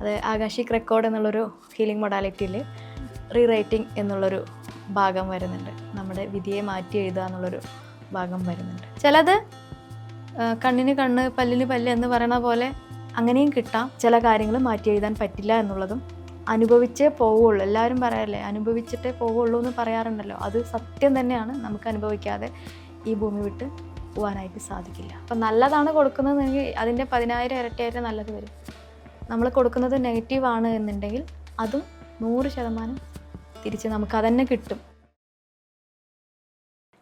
അത് ആകാശിക് റെക്കോർഡ് എന്നുള്ളൊരു ഹീലിംഗ് മൊഡാലിറ്റിയിൽ റീ റൈറ്റിംഗ് എന്നുള്ളൊരു ഭാഗം വരുന്നുണ്ട്. നമ്മുടെ വിധിയെ മാറ്റി എഴുതുക എന്നുള്ളൊരു ഭാഗം വരുന്നുണ്ട്. ചിലത് കണ്ണിന് കണ്ണ് പല്ലിന് പല്ല് എന്ന് പറയണ പോലെ അങ്ങനെയും കിട്ടാം. ചില കാര്യങ്ങൾ മാറ്റി എഴുതാൻ പറ്റില്ല എന്നുള്ളതും അനുഭവിച്ചേ പോവുള്ളൂ. എല്ലാവരും പറയാറില്ലേ അനുഭവിച്ചിട്ടേ പോവുള്ളൂ എന്ന് പറയാറുണ്ടല്ലോ. അത് സത്യം തന്നെയാണ്. നമുക്ക് അനുഭവിക്കാതെ ഈ ഭൂമി വിട്ട് പോകാനായിട്ട് സാധിക്കില്ല. അപ്പം നല്ലതാണ് കൊടുക്കുന്നതെങ്കിൽ അതിന്റെ പതിനായിരം ഇരട്ടിയായിട്ട് നല്ലത് വരും. നമ്മൾ കൊടുക്കുന്നത് നെഗറ്റീവ് ആണ് എന്നുണ്ടെങ്കിൽ അതും നൂറ് ശതമാനം തിരിച്ച് നമുക്ക് അതന്നെ കിട്ടും.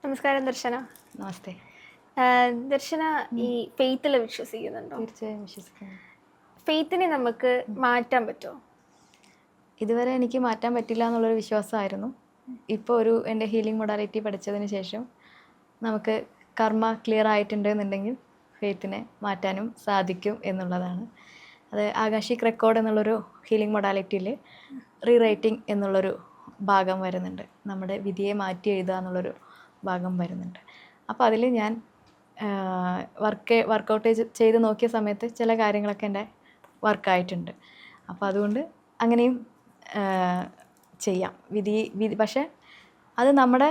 നമസ്കാരം ദർശന. നമസ്തേ. ദർശന ഈ ഫെയ്ത്തിൽ വിശ്വസിക്കുന്നുണ്ടോ? തീർച്ചയായും വിശ്വസിക്കുന്നു. ഫെയ്ത്തിനെ നമുക്ക് മാറ്റാൻ പറ്റുമോ ഇതുവരെ എനിക്ക് മാറ്റാൻ പറ്റില്ല എന്നുള്ളൊരു വിശ്വാസമായിരുന്നു. ഇപ്പോൾ ഒരു എന്റെ ഹീലിംഗ് മൊഡാലിറ്റി പഠിച്ചതിന് ശേഷം നമുക്ക് കർമ്മ ക്ലിയർ ആയിട്ടുണ്ട് എന്നുണ്ടെങ്കിൽ ഫെയ്ത്തിനെ മാറ്റാനും സാധിക്കും എന്നുള്ളതാണ്. അത് ആകാശിക് റെക്കോർഡ് എന്നുള്ളൊരു ഹീലിംഗ് മൊഡാലിറ്റിയിൽ റീ റൈറ്റിംഗ് എന്നുള്ളൊരു ഭാഗം വരുന്നുണ്ട്. നമ്മുടെ വിധിയെ മാറ്റി എഴുതുക എന്നുള്ളൊരു ഭാഗം വരുന്നുണ്ട്. അപ്പോൾ അതിൽ ഞാൻ വർക്ക് വർക്കൗട്ട് ചെയ്ത് നോക്കിയ സമയത്ത് ചില കാര്യങ്ങളൊക്കെ എന്റെ വർക്കായിട്ടുണ്ട് അപ്പോൾ അതുകൊണ്ട് അങ്ങനെയും ചെയ്യാം. വിധി വിധി പക്ഷേ അത് നമ്മുടെ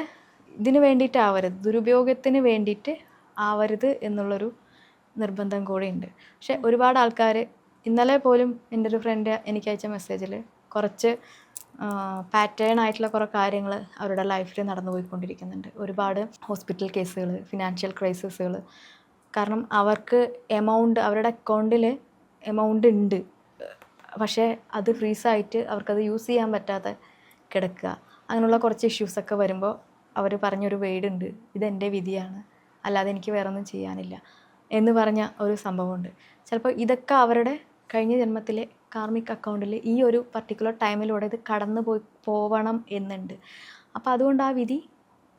ഇതിന് വേണ്ടിയിട്ടാവരുത് ദുരുപയോഗത്തിന് വേണ്ടിയിട്ട് ആവരുത് എന്നുള്ളൊരു നിർബന്ധം ഉണ്ട്. പക്ഷെ ഒരുപാട് ആൾക്കാർ ഇന്നലെ പോലും എന്റെ ഒരു ഫ്രണ്ട് എനിക്ക് അയച്ച മെസ്സേജിൽ കുറച്ച് പാറ്റേൺ ആയിട്ടുള്ള കുറേ കാര്യങ്ങൾ അവരുടെ ലൈഫിൽ നടന്നു പോയിക്കൊണ്ടിരിക്കുന്നുണ്ട്. ഒരുപാട് ഹോസ്പിറ്റൽ കേസുകൾ ഫിനാൻഷ്യൽ ക്രൈസിസുകൾ കാരണം അവർക്ക് എമൗണ്ട് അവരുടെ അക്കൗണ്ടിൽ എമൗണ്ട് ഉണ്ട്. പക്ഷേ അത് ഫ്രീസായിട്ട് അവർക്കത് യൂസ് ചെയ്യാൻ പറ്റാതെ കിടക്കുക. അങ്ങനെയുള്ള കുറച്ച് ഇഷ്യൂസൊക്കെ വരുമ്പോൾ അവർ പറഞ്ഞൊരു വേടുണ്ട് ഇതെന്റെ വിധിയാണ്. അല്ലാതെ എനിക്ക് വേറൊന്നും ചെയ്യാനില്ല. എന്ന് പറഞ്ഞ ഒരു സംഭവമുണ്ട്. ചിലപ്പോൾ ഇതൊക്കെ അവരുടെ കഴിഞ്ഞ ജന്മത്തിലെ കാർമിക് അക്കൗണ്ടിൽ ഈ ഒരു പർട്ടിക്കുലർ ടൈമിലൂടെ ഇത് കടന്നു പോയി പോവണം എന്നുണ്ട്. അപ്പോൾ അതുകൊണ്ട് ആ വിധി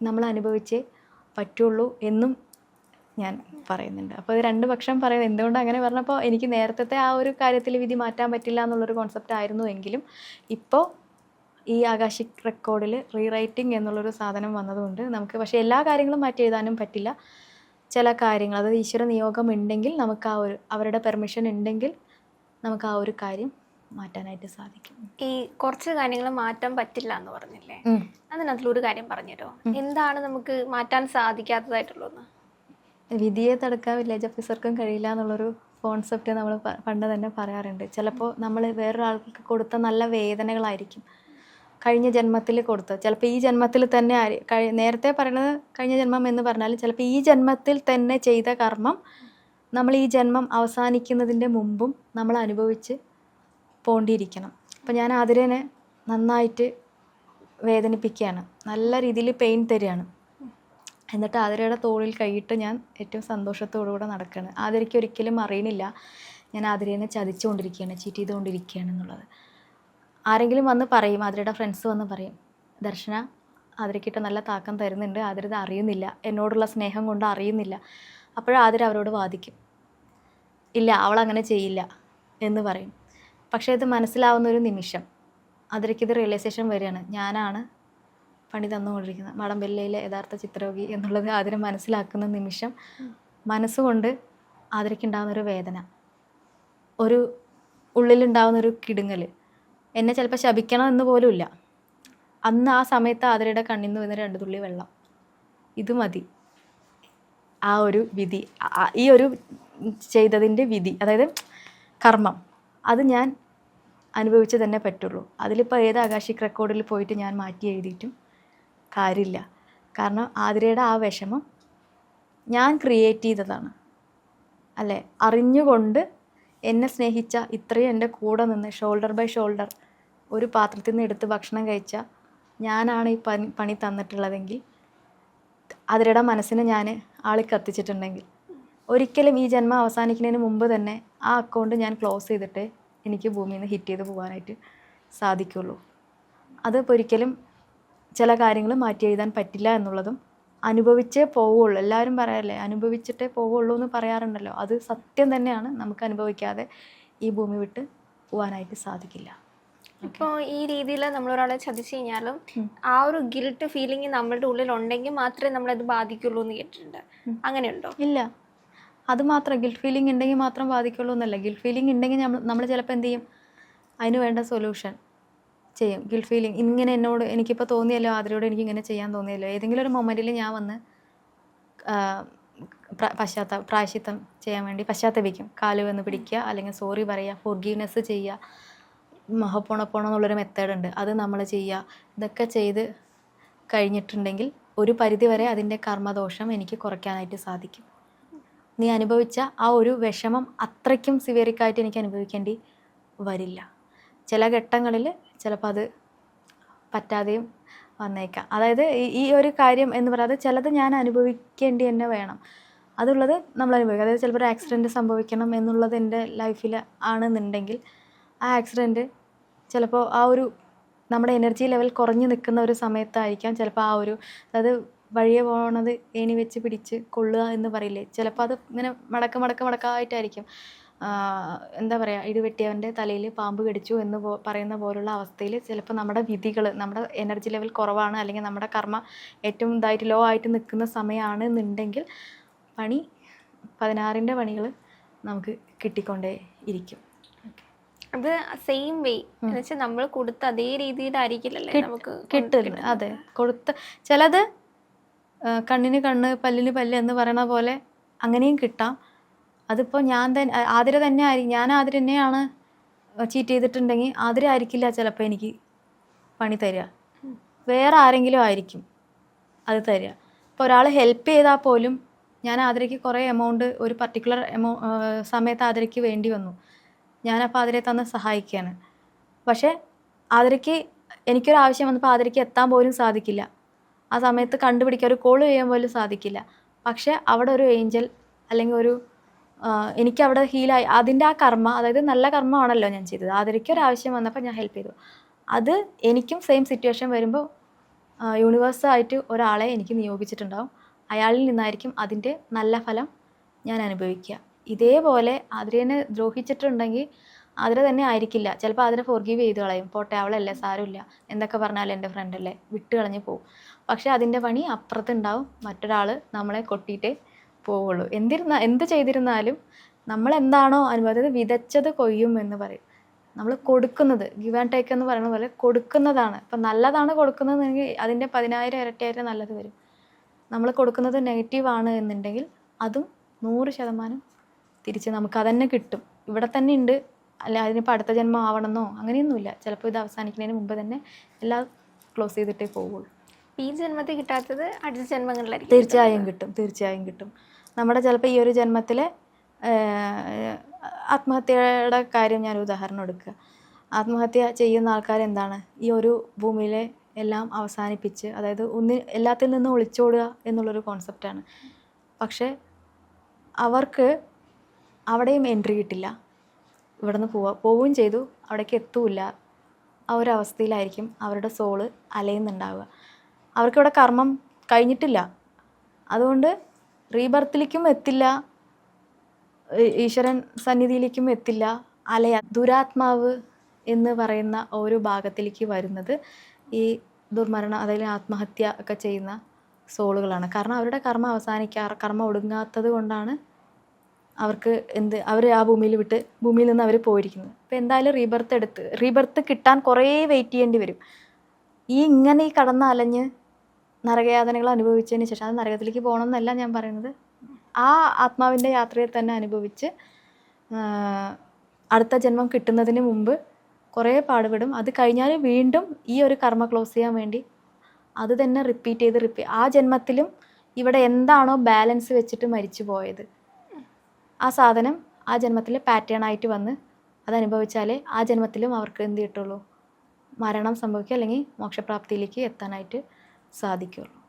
നമ്മൾ അനുഭവിച്ചേ പറ്റുള്ളൂ എന്നും ഞാൻ പറയുന്നുണ്ട്. അപ്പോൾ ഇത് രണ്ട് പക്ഷം പറയുന്നത് എന്തുകൊണ്ട് അങ്ങനെ പറഞ്ഞപ്പോൾ എനിക്ക് നേരത്തെ ആ ഒരു കാര്യത്തിൽ വിധി മാറ്റാൻ പറ്റില്ല എന്നുള്ളൊരു കോൺസെപ്റ്റ് ആയിരുന്നു എങ്കിലും ഇപ്പോൾ ഈ ആകാശിക് റെക്കോർഡിൽ റീറൈറ്റിംഗ് എന്നുള്ളൊരു സാധനം വന്നതുകൊണ്ട് നമുക്ക് പക്ഷേ എല്ലാ കാര്യങ്ങളും മാറ്റി എഴുതാനും പറ്റില്ല. ചില കാര്യങ്ങൾ അതായത് ഈശ്വര നിയോഗം ഉണ്ടെങ്കിൽ നമുക്ക് ആ ഒരു അവരുടെ പെർമിഷൻ ഉണ്ടെങ്കിൽ നമുക്ക് ആ ഒരു കാര്യം മാറ്റാനായിട്ട് സാധിക്കും. ഈ കുറച്ച് കാര്യങ്ങൾ മാറ്റാൻ പറ്റില്ല എന്ന് പറഞ്ഞില്ലേ അതിനകത്തിലൊരു കാര്യം പറഞ്ഞുതരോ? എന്താണ് നമുക്ക് മാറ്റാൻ സാധിക്കാത്തതായിട്ടുള്ളത് വിധിയെ തടുക്കാൻ വില്ലേജ് ഓഫീസർക്കും കഴിയില്ല എന്നുള്ളൊരു കോൺസെപ്റ്റ് നമ്മൾ പണ്ട് തന്നെ പറയാറുണ്ട്. ചിലപ്പോൾ നമ്മൾ വേറൊരാൾക്ക് കൊടുത്ത നല്ല വേദനകളായിരിക്കും. കഴിഞ്ഞ ജന്മത്തിൽ കൊടുത്ത ചിലപ്പോൾ ഈ ജന്മത്തിൽ തന്നെ നേരത്തെ പറയുന്നത് കഴിഞ്ഞ ജന്മം എന്ന് പറഞ്ഞാലും ചിലപ്പോൾ ഈ ജന്മത്തിൽ തന്നെ ചെയ്ത കർമ്മം നമ്മൾ ഈ ജന്മം അവസാനിക്കുന്നതിന്റെ മുമ്പും നമ്മൾ അനുഭവിച്ച് പോണ്ടിയിരിക്കണം. അപ്പം ഞാൻ അതിരനെ നന്നായിട്ട് വേദനിപ്പിക്കുകയാണ് നല്ല രീതിയിൽ പെയിൻ തരികയാണ്. എന്നിട്ട് ആതിരയുടെ തോളിൽ കൈയിട്ട് ഞാൻ ഏറ്റവും സന്തോഷത്തോടു കൂടെ നടക്കുകയാണ്. ആതിരയ്ക്ക് ഒരിക്കലും അറിയണില്ല. ഞാൻ ആതിരേനെ ചതിച്ചുകൊണ്ടിരിക്കുകയാണ് ചീറ്റ് ചെയ്തുകൊണ്ടിരിക്കുകയാണ് എന്നുള്ളത്. ആരെങ്കിലും വന്ന് പറയും ആതിരയുടെ ഫ്രണ്ട്സ് വന്ന് പറയും ദർശന ആതിരക്കിട്ട് നല്ല താക്കം തരുന്നുണ്ട്. ആതിരത് അറിയുന്നില്ല. എന്നോടുള്ള സ്നേഹം കൊണ്ട് അറിയുന്നില്ല. അപ്പോഴാതിര അവരോട് വാദിക്കും. ഇല്ല അവൾ അങ്ങനെ ചെയ്യില്ല എന്ന് പറയും. പക്ഷേ ഇത് മനസ്സിലാവുന്ന ഒരു നിമിഷം. അതിരക്കിത് റിയലൈസേഷൻ വരികയാണ്. ഞാനാണ് പണി തന്നുകൊണ്ടിരിക്കുന്നത്. മടംപെല്ലയിലെ യഥാർത്ഥ ചിത്രരോഗി എന്നുള്ളത് അതിനെ മനസ്സിലാക്കുന്ന നിമിഷം മനസ്സുകൊണ്ട് ആതിരയ്ക്കുണ്ടാകുന്ന ഒരു വേദന. ഒരു ഉള്ളിലുണ്ടാകുന്ന ഒരു കിടുങ്ങൽ. എന്നെ ചിലപ്പോൾ ശപിക്കണം എന്ന് പോലുമില്ല അന്ന് ആ സമയത്ത് ആതിരയുടെ കണ്ണിൽ നിന്ന് വരുന്ന രണ്ട് തുള്ളി വെള്ളം. ഇത് മതി. ആ ഒരു വിധി ഈ ഒരു ചെയ്തതിന്റെ വിധി അതായത് കർമ്മം അത് ഞാൻ അനുഭവിച്ച് തന്നെ പറ്റുള്ളൂ. അതിലിപ്പോൾ ഏത് ആകാശിക് റെക്കോർഡിൽ പോയിട്ട് ഞാൻ മാറ്റി എഴുതിയിട്ടും കാര്യമില്ല. കാരണം ആതിരയുടെ ആ വിഷമം ഞാൻ ക്രിയേറ്റ് ചെയ്തതാണ്. അല്ലേ? അറിഞ്ഞുകൊണ്ട് എന്നെ സ്നേഹിച്ച ഇത്രയും എന്റെ കൂടെ നിന്ന് ഷോൾഡർ ബൈ ഷോൾഡർ ഒരു പാത്രത്തിൽ നിന്ന് എടുത്ത് ഭക്ഷണം കഴിച്ച ഞാനാണ് ഈ പണി പണി തന്നിട്ടുള്ളതെങ്കിൽ അതിരുടെ മനസ്സിനെ ഞാൻ ആളി കത്തിച്ചിട്ടുണ്ടെങ്കിൽ ഒരിക്കലും ഈ ജന്മം അവസാനിക്കുന്നതിന് മുമ്പ് തന്നെ ആ അക്കൗണ്ട് ഞാൻ ക്ലോസ് ചെയ്തിട്ട് എനിക്ക് ഭൂമിയിൽ നിന്ന് ഹിറ്റ് ചെയ്ത് പോകാനായിട്ട് സാധിക്കുള്ളൂ. അതിപ്പോൾ ഒരിക്കലും ചില കാര്യങ്ങൾ മാറ്റി എഴുതാൻ പറ്റില്ല എന്നുള്ളതും അനുഭവിച്ചേ പോവുള്ളൂ. എല്ലാവരും പറയാറില്ലേ അനുഭവിച്ചിട്ടേ പോവുള്ളൂ എന്ന് പറയാറുണ്ടല്ലോ. അത് സത്യം തന്നെയാണ്. നമുക്ക് അനുഭവിക്കാതെ ഈ ഭൂമി വിട്ട് പോകാനായിട്ട് സാധിക്കില്ല. ഇപ്പോൾ ഈ രീതിയിൽ നമ്മൾ ഒരാളെ ചതിച്ചു കഴിഞ്ഞാലും ആ ഒരു ഗിൽട്ട് ഫീലിംഗ് നമ്മളുടെ ഉള്ളിൽ ഉണ്ടെങ്കിൽ മാത്രമേ നമ്മളത് ബാധിക്കുള്ളൂ എന്ന് കേട്ടിട്ടുണ്ട്. അങ്ങനെയുണ്ടോ? ഇല്ല. അത് മാത്രം ഗിൽറ്റ് ഫീലിംഗ് ഉണ്ടെങ്കിൽ മാത്രം ബാധിക്കുള്ളൂ എന്നല്ല. ഗിൽറ്റ് ഫീലിംഗ് ഉണ്ടെങ്കിൽ നമ്മൾ ചിലപ്പോൾ എന്ത് ചെയ്യും? അതിന് വേണ്ട സൊല്യൂഷൻ ചെയ്യും. ഗിൽറ്റ് ഫീലിംഗ് ഇങ്ങനെ എന്നോട് എനിക്കിപ്പോൾ തോന്നിയല്ലോ ആതിരയോട് എനിക്ക് ഇങ്ങനെ ചെയ്യാൻ തോന്നിയല്ലോ. ഏതെങ്കിലും ഒരു മൊമെന്റിൽ ഞാൻ വന്ന് പശ്ചാത്ത പ്രായശിത്തം ചെയ്യാൻ വേണ്ടി പശ്ചാത്തപിക്കും. കാൽ വന്ന് പിടിക്കുക അല്ലെങ്കിൽ സോറി പറയുക ഫോർഗീവ്നെസ് ചെയ്യുക. മഹപ്പോണപ്പോണോ എന്നുള്ളൊരു മെത്തേഡ് ഉണ്ട്. അത് നമ്മൾ ചെയ്യുക. ഇതൊക്കെ ചെയ്ത് കഴിഞ്ഞിട്ടുണ്ടെങ്കിൽ ഒരു പരിധിവരെ അതിന്റെ കർമ്മദോഷം എനിക്ക് കുറയ്ക്കാനായിട്ട് സാധിക്കും. നീ അനുഭവിച്ച ആ ഒരു വിഷമം അത്രയ്ക്കും സിവിയറിക്കായിട്ട് എനിക്ക് അനുഭവിക്കേണ്ടി വരില്ല. ചില ഘട്ടങ്ങളിൽ ചിലപ്പോൾ അത് പറ്റാതെയും വന്നേക്കാം. അതായത് ഈ- ഒരു കാര്യം എന്ന് പറയുന്നത് ചിലത് ഞാൻ അനുഭവിക്കേണ്ടി തന്നെ വേണം. അതുള്ളത് നമ്മൾ അനുഭവിക്കും. അതായത് ചിലപ്പോൾ ഒരു ആക്സിഡന്റ് സംഭവിക്കണം എന്നുള്ളത് എന്റെ ലൈഫിൽ ആണെന്നുണ്ടെങ്കിൽ ആ ആക്സിഡന്റ് ചിലപ്പോൾ ആ ഒരു നമ്മുടെ എനർജി ലെവൽ കുറഞ്ഞു നിൽക്കുന്ന ഒരു സമയത്തായിരിക്കാം ചിലപ്പോൾ ആ ഒരു അതായത് വഴിയെ പോണത് ഏണി വെച്ച് പിടിച്ച് കൊള്ളുക എന്ന് പറയില്ലേ? ചിലപ്പോൾ അത് ഇങ്ങനെ മടക്ക മടക്ക മടക്കായിട്ടായിരിക്കും. ആഹ് എന്താ പറയുക ഇടിവെട്ടിയവന്റെ തലയിൽ പാമ്പ് കടിച്ചു എന്ന് പറയുന്ന പോലുള്ള അവസ്ഥയിൽ ചിലപ്പോൾ നമ്മുടെ വിധികൾ നമ്മുടെ എനർജി ലെവൽ കുറവാണ് അല്ലെങ്കിൽ നമ്മുടെ കർമ്മ ഏറ്റവും ഇതായിട്ട് ലോ ആയിട്ട് നിൽക്കുന്ന സമയമാണ് എന്നുണ്ടെങ്കിൽ പണി പതിനാറിന്റെ പണികൾ നമുക്ക് കിട്ടിക്കൊണ്ടേ ഇരിക്കും. അത് സെയിം വേ എന്ന് വെച്ചാൽ നമ്മൾ കൊടുത്ത അതേ രീതിയിലായിരിക്കില്ലല്ലേ നമുക്ക് കിട്ടുന്നത്? അതെ. കൊടുത്ത ചിലത് കണ്ണിന് കണ്ണ് പല്ലിന് പല്ല് എന്ന് പറയണ പോലെ അങ്ങനെയും കിട്ടാം. അതിപ്പോൾ ഞാൻ തന്നെ ആതിര തന്നെ ആയിരിക്കും ഞാൻ ആതിര തന്നെയാണ് ചീറ്റ് ചെയ്തിട്ടുണ്ടെങ്കിൽ ആതിര ആയിരിക്കില്ല ചിലപ്പോൾ എനിക്ക് പണി തരിക. വേറെ ആരെങ്കിലും ആയിരിക്കും അത് തരിക. ഇപ്പോൾ ഒരാൾ ഹെൽപ്പ് ചെയ്താൽ പോലും ഞാൻ ആതിരയ്ക്ക് കുറേ എമൗണ്ട് ഒരു പർട്ടിക്കുലർ എമൗ സമയത്ത് ആതിരയ്ക്ക് വേണ്ടി വന്നു. ഞാനപ്പോൾ ആതിരയെ തന്ന് സഹായിക്കുകയാണ് പക്ഷേ ആതിരയ്ക്ക് എനിക്കൊരു ആവശ്യം വന്നപ്പോൾ ആതിരയ്ക്ക് എത്താൻ പോലും സാധിക്കില്ല. ആ സമയത്ത് കണ്ടുപിടിക്കാൻ ഒരു കോൾ ചെയ്യാൻ പോലും സാധിക്കില്ല. പക്ഷെ അവിടെ ഒരു ഏഞ്ചൽ അല്ലെങ്കിൽ ഒരു എനിക്ക് അവിടെ ഹീലായി അതിന്റെ ആ കർമ്മ അതായത് നല്ല കർമ്മമാണല്ലോ ഞാൻ ചെയ്തത്. ആതിരയ്ക്ക് ഒരു ആവശ്യം വന്നപ്പോൾ ഞാൻ ഹെൽപ്പ് ചെയ്തു. അത് എനിക്കും സെയിം സിറ്റുവേഷൻ വരുമ്പോൾ യൂണിവേഴ്സായിട്ട് ഒരാളെ എനിക്ക് നിയോഗിച്ചിട്ടുണ്ടാവും. അയാളിൽ നിന്നായിരിക്കും അതിന്റെ നല്ല ഫലം ഞാൻ അനുഭവിക്കുക. ഇതേപോലെ അതിനെ ദ്രോഹിച്ചിട്ടുണ്ടെങ്കിൽ ആതിര തന്നെ ആയിരിക്കില്ല. ചിലപ്പോൾ അതിനെ ഫോർഗീവ് ചെയ്ത് കളയും. പോട്ടെ അവളല്ലേ സാരമില്ല. എന്തൊക്കെ പറഞ്ഞാലും എന്റെ ഫ്രണ്ടല്ലേ വിട്ട് കളഞ്ഞ് പോവും. പക്ഷെ അതിന്റെ പണി അപ്പുറത്തുണ്ടാവും. മറ്റൊരാൾ നമ്മളെ കൊട്ടിയിട്ടേ പോവുള്ളൂ. എന്തിരുന്ന എന്ത് ചെയ്തിരുന്നാലും നമ്മൾ എന്താണോ അനുഭവത്തിൽ വിതച്ചത് കൊയ്യും എന്ന് പറയും. നമ്മൾ കൊടുക്കുന്നത് ഗിവ് ആൻഡ് ടേക്ക് എന്ന് പറയുന്ന പോലെ കൊടുക്കുന്നതാണ്. ഇപ്പം നല്ലതാണ് കൊടുക്കുന്നതെങ്കിൽ അതിന്റെ പതിനായിരം ഇരട്ടിയായിട്ട് നല്ലത് വരും. നമ്മൾ കൊടുക്കുന്നത് നെഗറ്റീവ് ആണ് എന്നുണ്ടെങ്കിൽ അതും നൂറ് ശതമാനം തിരിച്ച് നമുക്ക് അതന്നെ കിട്ടും. ഇവിടെ തന്നെ ഉണ്ട്. അല്ല അതിനിപ്പോൾ അടുത്ത ജന്മം ആവണമെന്നോ? അങ്ങനെയൊന്നുമില്ല. ചിലപ്പോൾ ഇത് അവസാനിക്കുന്നതിന് മുമ്പ് തന്നെ എല്ലാം ക്ലോസ് ചെയ്തിട്ടേ പോവുള്ളൂ. ഈ ജന്മത്തിൽ കിട്ടാത്തത് അടുത്ത ജന്മങ്ങളിലായിരിക്കും തീർച്ചയായും കിട്ടും. തീർച്ചയായും കിട്ടും. നമ്മുടെ ചിലപ്പോൾ ഈ ഒരു ജന്മത്തിലെ ആത്മഹത്യയുടെ കാര്യം ഞാൻ ഉദാഹരണം എടുക്കുക. ആത്മഹത്യ ചെയ്യുന്ന ആൾക്കാർ എന്താണ്? ഈ ഒരു ഭൂമിയിലെ എല്ലാം അവസാനിപ്പിച്ച് അതായത് ഒന്ന് എല്ലാത്തിൽ നിന്നും ഒളിച്ചോടുക എന്നുള്ളൊരു കോൺസെപ്റ്റാണ് പക്ഷേ അവർക്ക് അവിടെയും എൻട്രി കിട്ടില്ല. ഇവിടെ നിന്ന് പോവുക പോവുകയും ചെയ്തു. അവിടേക്ക് എത്തൂല്ല. ആ ഒരു അവസ്ഥയിലായിരിക്കും അവരുടെ സോൾ അലയുന്നുണ്ടാവുക. അവർക്കിവിടെ കർമ്മം കഴിഞ്ഞിട്ടില്ല. അതുകൊണ്ട് റീബർത്തിലേക്കും എത്തില്ല. ഈശ്വരൻ സന്നിധിയിലേക്കും എത്തില്ല. അലയ. ദുരാത്മാവ് എന്ന് പറയുന്ന ഓരോ ഭാഗത്തിലേക്ക് വരുന്നത് ഈ ദുർമരണം അതായത് ആത്മഹത്യ ഒക്കെ ചെയ്യുന്ന സോളുകളാണ് കാരണം അവരുടെ കർമ്മം അവസാനിക്കാറ് കർമ്മം ഒടുങ്ങാത്തത് കൊണ്ടാണ് അവർക്ക് എന്ത് അവർ ആ ഭൂമിയിൽ വിട്ട് ഭൂമിയിൽ നിന്ന് അവർ പോയിരിക്കുന്നത് അപ്പോൾ എന്തായാലും റീബർത്ത് എടുത്ത് റീബർത്ത് കിട്ടാൻ കുറേ വെയിറ്റ് ചെയ്യേണ്ടി വരും. ഈ ഇങ്ങനെ ഈ കടന്ന് അലഞ്ഞ് നരകയാതനകൾ അനുഭവിച്ചതിന് ശേഷം അത് നരകത്തിലേക്ക് പോകണമെന്നല്ല ഞാൻ പറയുന്നത്. ആ ആത്മാവിന്റെ യാത്രയെ തന്നെ അനുഭവിച്ച് അടുത്ത ജന്മം കിട്ടുന്നതിന് മുമ്പ് കുറേ പാടുപെടും. അത് കഴിഞ്ഞാൽ വീണ്ടും ഈ ഒരു കർമ്മ ക്ലോസ് ചെയ്യാൻ വേണ്ടി അത് തന്നെ റിപ്പീറ്റ് ചെയ്ത് റിപ്പീറ്റ് ആ ജന്മത്തിലും ഇവിടെ എന്താണോ ബാലൻസ് വെച്ചിട്ട് മരിച്ചു പോയത് ആ സാധനം ആ ജന്മത്തിൽ പാറ്റേൺ ആയിട്ട് വന്ന് അതനുഭവിച്ചാലേ ആ ജന്മത്തിലും അവർക്ക് എന്ത് കിട്ടുള്ളൂ? മരണം സംഭവിക്കുക അല്ലെങ്കിൽ മോക്ഷപ്രാപ്തിയിലേക്ക് എത്താനായിട്ട് സാധിക്കുള്ളൂ.